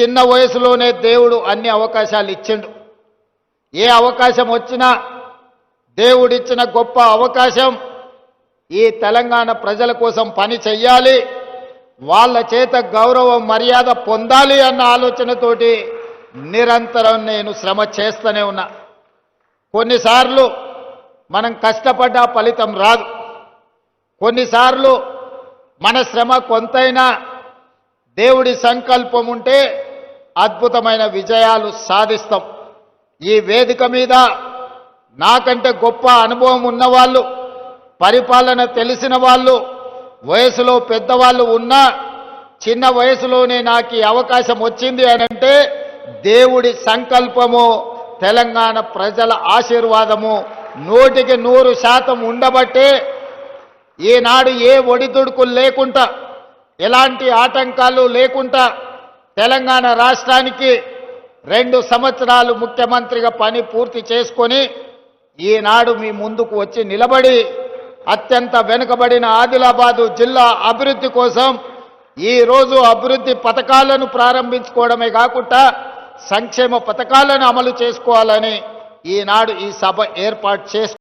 చిన్న వయసులోనే దేవుడు అన్ని అవకాశాలు ఇచ్చిండు. ఏ అవకాశం వచ్చినా దేవుడిచ్చిన గొప్ప అవకాశం ఈ తెలంగాణ ప్రజల కోసం పని చెయ్యాలి వాళ్ళ చేత గౌరవం మర్యాద పొందాలి అన్న ఆలోచనతోటి నిరంతరం నేను శ్రమ చేస్తూనే ఉన్నా. కొన్నిసార్లు మనం కష్టపడ్డ ఫలితం రాదు. కొన్నిసార్లు మన శ్రమ కొంతైనా దేవుడి సంకల్పం ఉంటే అద్భుతమైన విజయాలు సాధిస్తాం. ఈ వేదిక మీద నాకంటే గొప్ప అనుభవం ఉన్నవాళ్ళు పరిపాలన తెలిసిన వాళ్ళు వయసులో పెద్దవాళ్ళు ఉన్నా చిన్న వయసులోనే నాకు ఈ అవకాశం వచ్చింది అని అంటే దేవుడి సంకల్పము తెలంగాణ ప్రజల ఆశీర్వాదము నూటికి నూరు శాతం ఉండబట్టే ఈనాడు ఏ ఒడిదుడుకులు లేకుండా ఎలాంటి ఆటంకాలు లేకుండా తెలంగాణ రాష్ట్రానికి రెండు సంవత్సరాలు ముఖ్యమంత్రిగా పని పూర్తి చేసుకొని ఈనాడు మీ ముందుకు వచ్చి నిలబడి అత్యంత వెనుకబడిన ఆదిలాబాదు జిల్లా అభివృద్ధి కోసం ఈ రోజు అభివృద్ధి పథకాలను ప్రారంభించుకోవడమే కాకుండా సంక్షేమ పథకాలను అమలు చేసుకోవాలని ఈనాడు ఈ సభ ఏర్పాటు చేసు